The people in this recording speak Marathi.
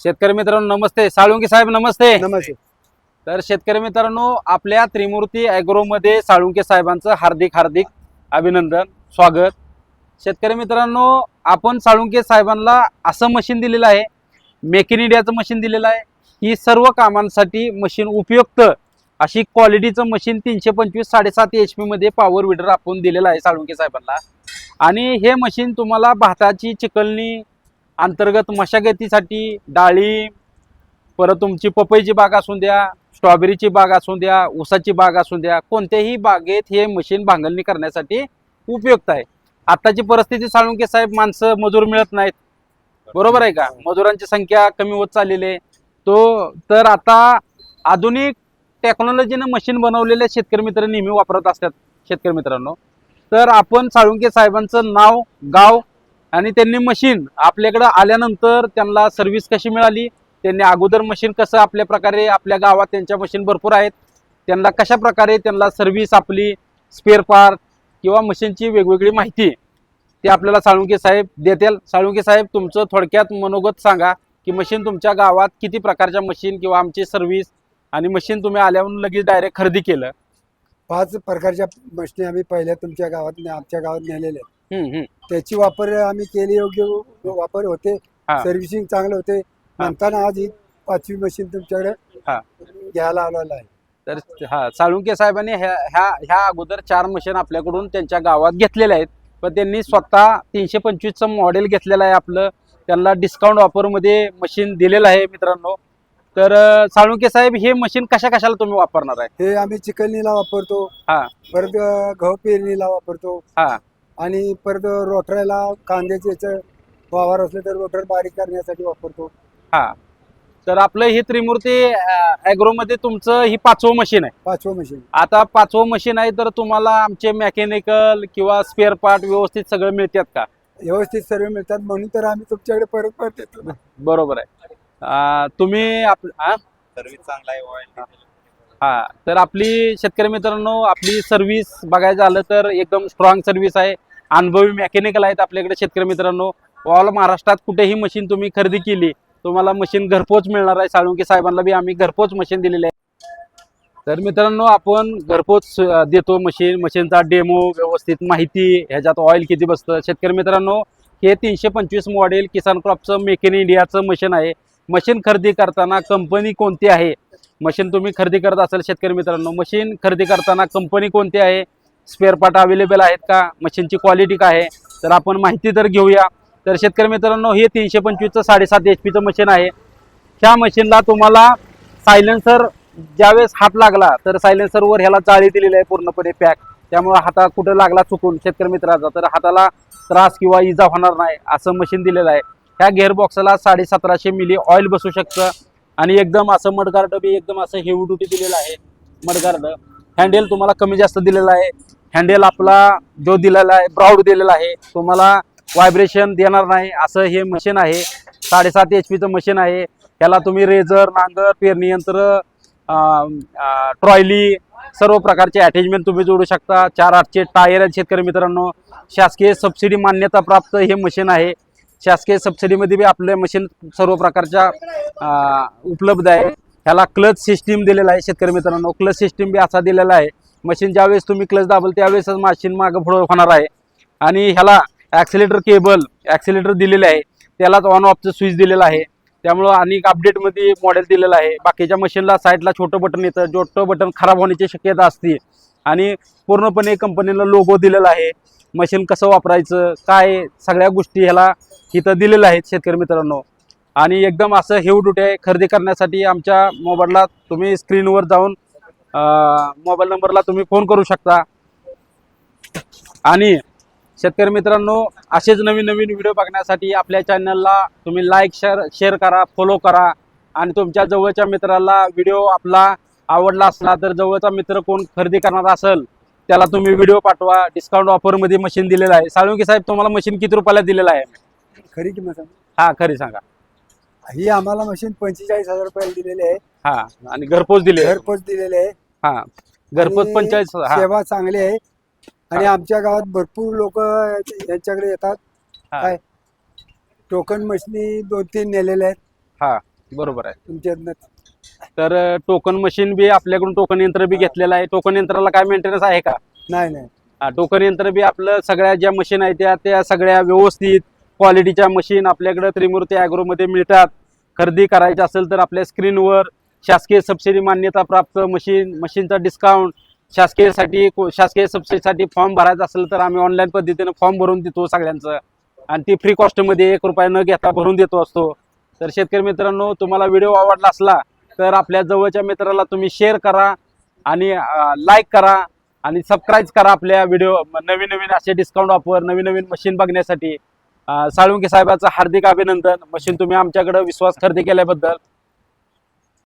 शेतकरी मित्रांनो नमस्ते. साळुंके साहेब नमस्ते. नमस्ते. तर शेतकरी मित्रांनो आपल्या त्रिमूर्ती ॲग्रो मध्ये साळुंके साहेबांचं हार्दिक हार्दिक अभिनंदन स्वागत. शेतकरी मित्रांनो आपण साळुंके साहेबांना असं मशीन दिलेलं आहे मेक इन इंडियाचं मशीन दिलेलं आहे. ही सर्व कामांसाठी मशीन उपयुक्त अशी क्वालिटीचं मशीन तीनशे पंचवीस साडेसात एच पी मध्ये पॉवर विडर आपण दिलेलं आहे साळुंके साहेबांना. आणि हे मशीन तुम्हाला भाताची चिकलणी अंतर्गत मशागतीसाठी डाळी परत तुमची पपईची बाग असून द्या स्ट्रॉबेरीची बाग असून द्या ऊसाची बाग असून द्या कोणत्याही बागेत हे मशीन भांगलणी करण्यासाठी उपयुक्त आहे. आताची परिस्थिती साळुंके साहेब माणसं मजूर मिळत नाहीत. बरोबर आहे का? मजुरांची संख्या कमी होत चाललेली आहे. तो तर आता आधुनिक टेक्नॉलॉजीनं मशीन बनवलेले शेतकरी मित्र नेहमी वापरत असतात शेतकरी मित्रांनो. तर आपण साळुंके साहेबांचं नाव गाव आणि त्यांनी मशीन आपल्याकडं आल्यानंतर त्यांना सर्व्हिस कशी मिळाली? त्यांनी अगोदर मशीन कसं आपल्या प्रकारे आपल्या गावात त्यांच्या मशीन भरपूर आहेत. त्यांना कशा प्रकारे त्यांना सर्व्हिस आपली स्पेअर पार्ट किंवा मशीनची वेगवेगळी माहिती ते आपल्याला साळुंके साहेब देतील. साळुंके साहेब तुमचं थोडक्यात मनोगत सांगा की मशीन तुमच्या गावात किती प्रकारच्या मशीन किंवा आमची सर्व्हिस आणि मशीन तुम्ही आल्यावर लगेच डायरेक्ट खरेदी केलं? पाच प्रकारच्या मशीन आम्ही पहिल्या तुमच्या गावात आमच्या गावात नेलेल्या आहेत. त्याची वापर आम्ही केली योग्य वापर होते. सर्व्हिसिंग चांगलं होते. म्हणताना आज ही पाचवी मशीन तुमच्याकडे हा. घ्यायला आलेला आहे. तर हा साळुंके साहेबांनी ह्या ह्या अगोदर चार मशीन आपल्याकडून त्यांच्या गावात घेतलेल्या आहेत. पण त्यांनी स्वतः तीनशे पंचवीसचं मॉडेल घेतलेलं आहे आपलं. त्यांना डिस्काउंट ऑफरमध्ये मशीन दिलेलं आहे मित्रांनो. तर साळुंके साहेब हे मशीन कशा कशाला तुम्ही वापरणार आहे? हे आम्ही चिकलनीला वापरतो. हा. परत गहू पेरणीला वापरतो. हा. आणि परत रोटरायला कांद्याचे याचं वावर असलं तर रोटर बारीक करण्यासाठी वापरतो. हा. तर आपलं ही त्रिमूर्ती ॲग्रो मध्ये तुमचं ही पाचवं मशीन आहे. पाचवं मशीन आता पाचवं मशीन आहे तर तुम्हाला आमचे मेकॅनिकल किंवा स्पेअर पार्ट व्यवस्थित सगळं मिळतात का? व्यवस्थित सर्व मिळतात. म्हणून तर आम्ही तुमच्याकडे परत परत येतो ना. बरोबर आहे. तुम्ही आप हा? सर्व्हिस चांगला आहे ऑइल हा. तर आपली शेतकरी मित्रांनो आपली सर्व्हिस बघायचं झालं तर एकदम स्ट्रॉंग सर्व्हिस आहे. अनुभवी मेकॅनिकल आहेत आपल्याकडे शेतकरी मित्रांनो. ऑल महाराष्ट्रात कुठेही मशीन तुम्ही खरेदी केली तुम्हाला मशीन घरपोच मिळणार आहे. साळुंके साहेबांना बी आम्ही घरपोच मशीन दिलेले आहे. तर मित्रांनो आपण घरपोच देतो मशीन मशीनचा डेमो व्यवस्थित माहिती ह्याच्यात ऑइल किती बसतं? शेतकरी मित्रांनो हे तीनशे पंचवीस मॉडेल किसान क्रॉपचं मेक इन इंडियाचं मशीन आहे. मशीन खरेदी करताना कंपनी कोणती आहे? मशीन तुम्ही खरेदी करत असाल शेतकरी मित्रांनो मशीन खरेदी करताना कंपनी कोणती आहे? स्पेअर पार्ट अवेलेबल आहेत का? मशीनची क्वालिटी काय आहे? तर आपण माहिती तर घेऊया. तर शेतकरी मित्रांनो हे तीनशे पंचवीसचं साडेसात एच पीचं मशीन आहे. ह्या मशीनला तुम्हाला सायलेन्सर ज्यावेळेस हात लागला तर सायलेन्सरवर ह्याला जाळी दिलेली आहे पूर्णपणे पॅक त्यामुळे हातात कुठं लागला चुकून शेतकरी मित्राचा तर हाताला त्रास किंवा इजा होणार नाही असं मशीन दिलेलं आहे. ह्या गेअरबॉक्सला साडे सतराशे मिली ऑइल बसू शकतं. आणि एकदम असं मडगार्ड बी एकदम असं हेवी ड्युटी दिलेलं आहे मडगार्ड हँडेल तुम्हाला कमी जास्त दिलेलं आहे. हँडेल आपला जो दिलेला आहे ब्राऊड दिलेला आहे तुम्हाला व्हायब्रेशन देणार नाही असं हे मशीन आहे. साडेसात एच पीचं मशीन आहे. त्याला तुम्ही रेझर नांगर पेरणी यंत्र ट्रॉयली सर्व प्रकारचे अटॅचमेंट तुम्ही जोडू शकता. चार आठचे टायर आहेत शेतकरी मित्रांनो. शासकीय सबसिडी मान्यता प्राप्त हे मशीन आहे. शासकीय सबसिडीमध्ये बी आपले मशीन सर्व प्रकारच्या उपलब्ध आहे ह्याला क्लच सिस्टीम दिलेला आहे शेतकरी मित्रांनो. क्लच सिस्टीम बी असा दिलेला आहे. मशीन ज्यावेळेस तुम्ही क्लच दाबल त्यावेळेसच मशीन मागं पुढं होणार आहे. आणि ह्याला ॲक्सिलेटर केबल ॲक्सिलेटर दिलेले आहे. त्यालाच ऑन ऑफचं स्विच दिलेलं आहे. त्यामुळं आणि अपडेटमध्ये मॉडेल दिलेलं आहे. बाकीच्या मशीनला साईडला छोटं बटन येतं. छोटं बटन खराब होण्याची शक्यता असते. आणि पूर्णपणे कंपनीला लोगो दिलेला आहे. मशीन कसं वापरायचं काय सगळ्या गोष्टी ह्याला इथं दिलेल्या आहेत शेतकरी मित्रांनो. आणि एकदम असं हेव डुटे खरेदी करण्यासाठी आमच्या मोबाईलला तुम्ही स्क्रीनवर जाऊन मोबाईल नंबरला तुम्ही फोन करू शकता. आणि शेतकरी मित्रांनो असेच नवीन नवीन व्हिडिओ बघण्यासाठी आपल्या चॅनलला तुम्ही लाईक शेअर शेअर करा फॉलो करा. आणि तुमच्या जवळच्या मित्राला व्हिडिओ आपला आवडला असला तर जवळचा मित्र कोण खरेदी करणार असेल त्याला तुम्ही व्हिडिओ पाठवा. डिस्काउंट ऑफरमध्ये मशीन दिलेलं आहे. साळुंके साहेब तुम्हाला मशीन किती रुपयाला दिलेलं आहे? खरी किंमत. हा खरी सांगा. ही आम्हाला मशीन पंचेचाळीस हजार रुपयाला दिलेली आहे. हा आणि घरपोच दिले. घरपोच दिलेले आहे. हा घरपोच आणि हा. सेवा चांगली आहे. आणि आमच्या गावात भरपूर लोक यांच्याकडे येतात. हा. काय? टोकन मशनी दोन तीन नेलेले आहेत. हा बरोबर आहे. तुमच्यातनं तर टोकन मशीन बी आपल्याकडून टोकन यंत्र बी घेतलेलं आहे. टोकन यंत्राला काय मेंटेनन्स आहे का? नाही नाही. हा, टोकन यंत्र बी आपलं सगळ्या ज्या मशीन आहेत त्या त्या सगळ्या व्यवस्थित क्वालिटीच्या मशीन आपल्याकडे त्रिमूर्ती ॲग्रोमध्ये मिळतात. खरेदी करायची असेल तर आपल्या स्क्रीनवर शासकीय सबसिडी मान्यता प्राप्त मशीन मशीनचा डिस्काउंट शासकीयसाठी शासकीय सबसिडीसाठी फॉर्म भरायचा असेल तर आम्ही ऑनलाईन पद्धतीने फॉर्म भरून देतो सगळ्यांचं. आणि ती फ्री कॉस्टमध्ये एक रुपया न घेता भरून देतो असतो. तर शेतकरी मित्रांनो तुम्हाला व्हिडिओ आवडला असला तर आपल्या जवळच्या मित्राला तुम्ही शेअर करा आणि लाईक करा आणि सबस्क्राईब करा आपल्या व्हिडिओ नवीन नवीन असे डिस्काउंट ऑफर नवीन नवीन मशीन बघण्यासाठी. साळुंके साहेबाचं हार्दिक अभिनंदन. मशीन तुम्ही आमच्याकडे विश्वास खरेदी केल्याबद्दल.